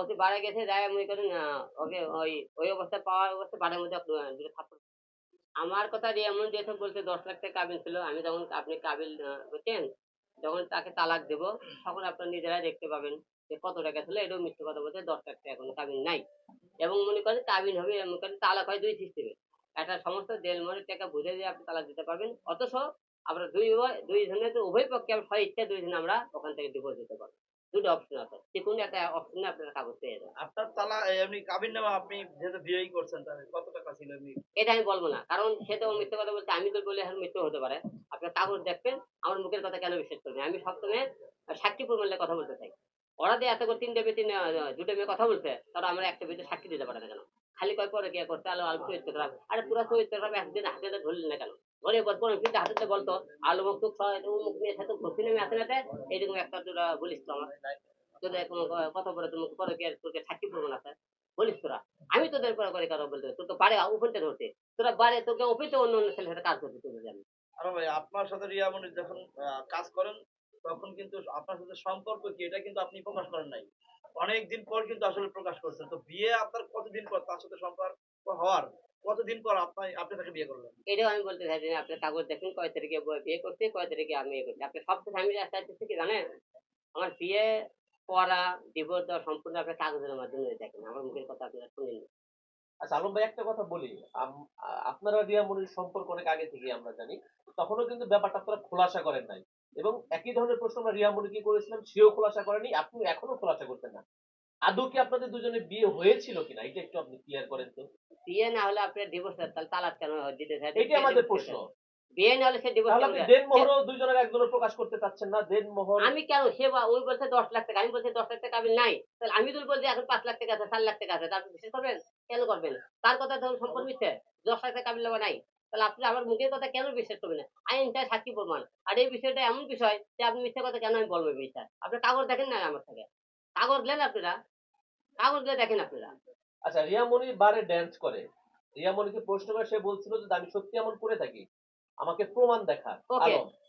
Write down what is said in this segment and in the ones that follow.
ওতে বাড়ে গেছে যায় মনে করেন ওকে ওই ওই অবস্থায় পাওয়ার অবস্থায় বাড়ির মধ্যে দুটো থাপ্পড় আমার কথা এমন যেসব বলছে, দশ লাখ টাকা কাবিল ছিল, আমি যখন আপনি কাবিল বুঝছেন যখন তাকে তালাক দেব, তখন আপনারা নিজেরাই দেখতে পাবেন যে কত টাকা ছিল, এটাও মিথ্যে কথা বলছে, দশ লাখ টাকা এখন কাবিল নাই। এবং মনে করেন, কাবিল হবে, মনে করেন, তালাক হয় দুই সিস্টেমে। একটা সমস্ত দেড়মনের টাকা বুঝে দিয়ে আপনি তালাক দিতে পারবেন, অথচ আমরা দুই দুই জনের উভয় পক্ষে আমরা হয়, ইচ্ছা দুই জন আমরা ওখান থেকে ডিভোর্স দিতে পারব। দুটো অপশন আছে। যে কোনো একটা অপশনে আপনারা কাগজ পেয়ে যাবেন। আপনার তালা এমনি কাবিন নামা আপনি যেহেতু বিয়েই করছেন তাহলে কত টাকা ছিল এমনি এটা আমি বলব না। কারণ সে তো মিথ্যে কথা বলছে আমি তো বলে এখন মিথ্যে হতে পারে। আপনার কাগজ দেখবেন আমার মুখের কথা কেন বিশ্বাস করবেন আমি সবসময় সাক্ষী প্রমাণের কথা বলতে চাই। ওরা যে এত করে তিনটে তিন দুটো মেয়ে কথা বলছে তারা আমরা একটা মেয়েতে সাক্ষী দিতে পারে না কেন? খালি কয় পরে কে করতে আলো আলু চরিত্র খারাপ আরে পুরো চরিত্র খারাপ একদিন হাতে হাতে ধরলি না কেন? ধরে বলব কিন্তু হাতে বলতো আলু মুখ টুক মুখ নিয়ে সাথে ঘষি নেমে আসে না এইরকম একটা তোরা বলিস তো আমার তোদের কোনো ক- কথা বলে তুমি পরে কে তোকে সাক্ষী প্রমাণ আছে বলিস তোরা। আমি তোদের পরে করে কারও বলতে তোর তো বাড়ে ওপেনটা ধরতে তোরা বাড়ে তোকে ওপেনতে অন্য অন্য ছেলের সাথে কাজ করতে চলে যাবে। আর ভাই আপনার সাথে রিয়ামণি যখন কাজ করেন তখন কিন্তু আপনার সাথে সম্পর্ক কি? এটা কিন্তু আপনি প্রকাশ করেন নাই। অনেক দিন পর কিন্তু আসলে প্রকাশ করছেন। তো বিয়ে আপনার কতদিন পর? তার সাথে সম্পর্ক হওয়ার কতদিন পর আপনি আপনি তাকে বিয়ে করলেন? এটাও আমি বলতে চাইছি না আপনার কাগজ দেখুন কয় তারিখে বিয়ে করতে কয় তারিখে আমি ইয়ে করছি। আপনি সব কিছু আমি চাইতেছি কি জানেন? আমার বিয়ে করা ডিভোর্স দেওয়া সম্পূর্ণ আপনার কাগজের মাধ্যমে দেখেন আমার মুখের কথা আপনারা শুনেন আচ্ছা আলম ভাই একটা কথা বলি। আপনারা রিয়া মনির সম্পর্ক অনেক আগে থেকে আমরা জানি তখনও কিন্তু ব্যাপারটা আপনারা খোলাসা করেন নাই। এবং একই ধরনের প্রশ্ন আমরা রিয়া মনিকে করেছিলাম সেও খোলাসা করেনি আপনি এখনও খোলাসা করতেন না। আদৌ কি আপনাদের দুজনের বিয়ে হয়েছিল কিনা? এটা একটু আপনি ক্লিয়ার করেন তো। বিয়ে না হলে আপনার ডিভোর্স তাহলে তালাক কেন দিতে চাই এটি আমাদের প্রশ্ন। বিয়ে না হলে সে ডিভোর্স তাহলে আপনি দেন মোহরও দুজনের একজনের প্রকাশ করতে চাচ্ছেন না। দেন মোহর আমি কেন? সে ওই বলছে দশ লাখ টাকা আমি বলছি দশ লাখ টাকা আমি নাই। তাহলে আমি যদি বলছি এখন পাঁচ লাখ টাকা আছে চার লাখ টাকা আছে তারপর বিশ্বাস করবেন? কেন করবেন? তার কথা ধরুন সম্পূর্ণ মিথ্যে। দশ লাখ টাকা আমি নাই। তাহলে আপনি আমার মুখের কথা কেন বিশ্বাস করবেন না? আইন চাই সাক্ষী প্রমাণ। আর এই বিষয়টা এমন বিষয় যে আপনি মিথ্যে কথা কেন আমি বলব মিথ্যা আপনি কাগজ দেখেন না আমার থেকে। কাগজ নেন আপনারা। কাগজ দিয়ে দেখেন আপনারা। আচ্ছা রিয়া মনি বারে ড্যান্স করে। রিয়া মনিকে প্রশ্ন করে সে বলছিল যে আমি সত্যি এমন করে থাকি? আমাকে প্রমাণ দেখা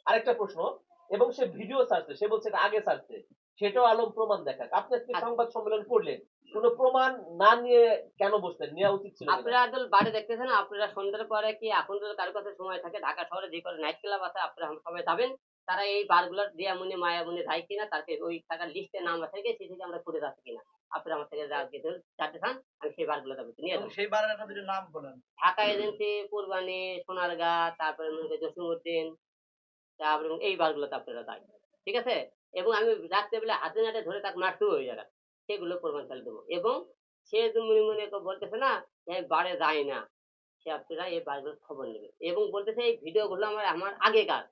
আরেকটা প্রশ্ন এবং সে ভিডিও ছাড়ছে সে বলছে এটা আগে ছাড়ছে সেটাও আলম প্রমাণ দেখা আপনি আজকে আচ্ছা। সংবাদ সম্মেলন করলেন কোনো প্রমাণ না নিয়ে কেন বসলেন? নেওয়া উচিত ছিল আপনারা তো বাড়ি দেখতেছেন আপনারা সন্ধ্যার পরে কি এখন যদি কারও কাছে সময় থাকে? ঢাকা শহরে যে করে নাইট ক্লাব আছে আপনারা সবাই যাবেন তারা এই বারগুলোর দিয়ামুনি মায়ামুনি যায় কিনা তাকে ওই টাকার লিস্টে নাম আছে কি থেকে আমরা করে যাচ্ছি কিনা। আপনারা আমার থেকে যা কিছু চারটে খান আমি সেই বারগুলো তারপর নিয়ে যাব। সেই বারের একটা দুটো নাম বলেন। ঢাকা এজেন্সি কুরবানি সোনারগা তারপরে মনে করি জসিমউদ্দিন তারপরে এই বারগুলোতে আপনারা যায়। ঠিক আছে? এবং আমি রাত্রেবেলা হাতে নাটে ধরে তাকে মারতে ওই জায়গা সেগুলো প্রমাণ চালিয়ে দেবো। এবং সে মনে মনে বলতেছে না আমি বারে যাই না। সে আপনারা এই বারগুলোর খবর নেবে। এবং বলতেছে, এই ভিডিওগুলো আমার আমার আগেকার।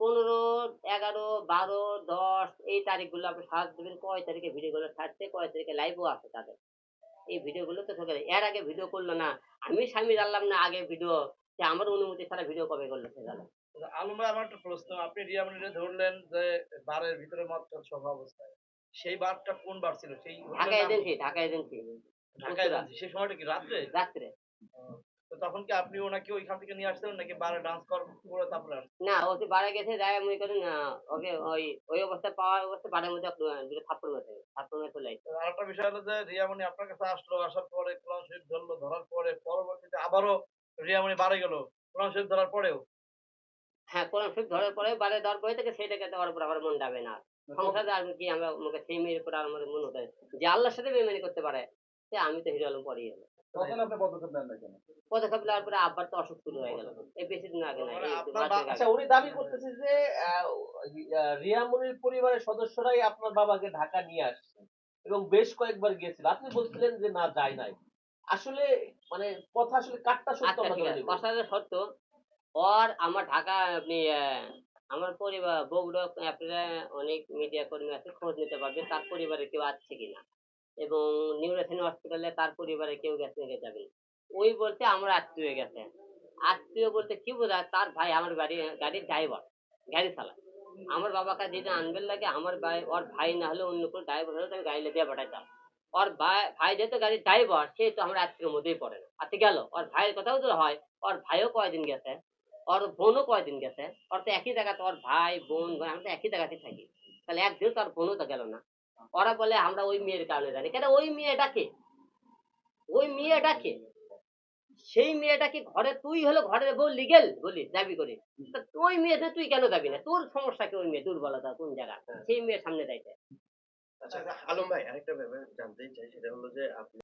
পনেরো, এগারো, বারো, দশ, এই তারিখগুলো আপনি সাহায্য দেবেন, কয় তারিখে ভিডিওগুলো ছাড়ছে, কয় তারিখে লাইভও আছে তাদের। এই ভিডিওগুলো তো সকালে এর আগে ভিডিও করল না। আমি স্বামী জানলাম না আগে ভিডিও। যে আমার অনুমতি ছাড়া ভিডিও কবে করল সে জানো। আলম ভাই আমার একটা প্রশ্ন। আপনি রিয়ামণিরে ধরলেন যে বারের ভিতরে সভা অবস্থায় সেই বারটা কোন বার ছিল? সেই Dhaka agency Dhaka agency. Dhaka agency. সেই সময়টা কি? রাত্রে? রাত্রে। তো তখন কি আপনি ওনাকে ওইখান থেকে নিয়ে আসছিলেন নাকি বারে ডান্স করে তারপরে না ও তো বাড়ে গেছে যায় মনে করেন ওকে ওই ওই পাওয়ার মধ্যে দুটো থাপ্পড় মেরে থাপ্পড় মেরে চলে। তো আরেকটা বিষয় হলো যে রিয়ামণি আপনার কাছে আসলো আসার পরে কোরআন শরীফ ধরলো ধরার পরে পরবর্তীতে আবারও রিয়ামণি বাড়ে গেল কোরআন শরীফ ধরার পরেও। হ্যাঁ কোরআন শরীফ ধরার পরে বাড়ি দেওয়ার পরে থেকে সেটাকে দেওয়ার উপর আমার মন যাবে না। সংসারে আর কি আমরা মুখে সেই মেয়ের উপর আর আমার মন ওঠে যে আল্লাহর সাথে বেমানি করতে পারে সে আমি তো হিরো আলম পরেই হলো পদক্ষেপ নেন না কেন? পদক্ষেপ নেওয়ার পরে আব্বার তো অসুখ শুরু হয়ে গেল। এই বেশি দিন আগে না। আচ্ছা উনি দাবি করতেছে যে আহ, আহ, রিয়া মনির পরিবারের সদস্যরাই আপনার বাবাকে ঢাকা নিয়ে আসছে। এবং বেশ কয়েকবার গিয়েছিল। আপনি বলছিলেন যে না যায় নাই। আসলে মানে কথা আসলে কাটটা সত্য আচ্ছা। কথাটা সত্য। ওর আমার ঢাকা আপনি আমার পরিবার, বগুড়া, আপনারা অনেক মিডিয়া কর্মী আছে, খোঁজ নিতে পারবে তার পরিবারে কেউ আছে কিনা। এবং নিউরোসিন হসপিটালে তার পরিবারে কেউ গেছে নাকি যাবে ওই বলতে আমার আত্মীয় গেছে। আত্মীয় বলতে কি বোঝায় তার ভাই আমার গাড়ি গাড়ির ড্রাইভার গাড়ি চালা আমার বাবাকে যেটা আনবেন লাগে, আমার ভাই, ওর ভাই না হলে অন্য কোনো ড্রাইভার হলে তো আমি গাড়ি দিয়ে পাঠাইতাম ওর ভাই ভাই যেহেতু গাড়ির ড্রাইভার সে তো আমার আত্মীয়ের মধ্যেই পড়ে না। আজকে গেল, ওর ভাইয়ের কথাও তো হয়, ওর ভাইও কয়দিন গেছে? ওর বোনও কয়দিন গেছে ওর তো একই জায়গাতে ওর ভাই বোন ভাই আমরা তো একই জায়গাতে থাকি তাহলে একদিন তো আর বোনও তো গেল না ওরা বলে আমরা ওই মেয়ের কারণে জানি কেন ওই মেয়েটাকে ওই মেয়েটাকে সেই মেয়েটাকে ঘরে তুই হলো? ঘরের বউ লিগেল? বলি দাবি করে। ওই মেয়েতে তুই কেন যাবি না? তোর সমস্যা কি ওই মেয়ে? দুর্বলতা কোন জায়গা সেই মেয়ের সামনে দাইতে আচ্ছা আলম ভাই আরেকটা ব্যাপার জানতে চাই সেটা হলো যে আপনি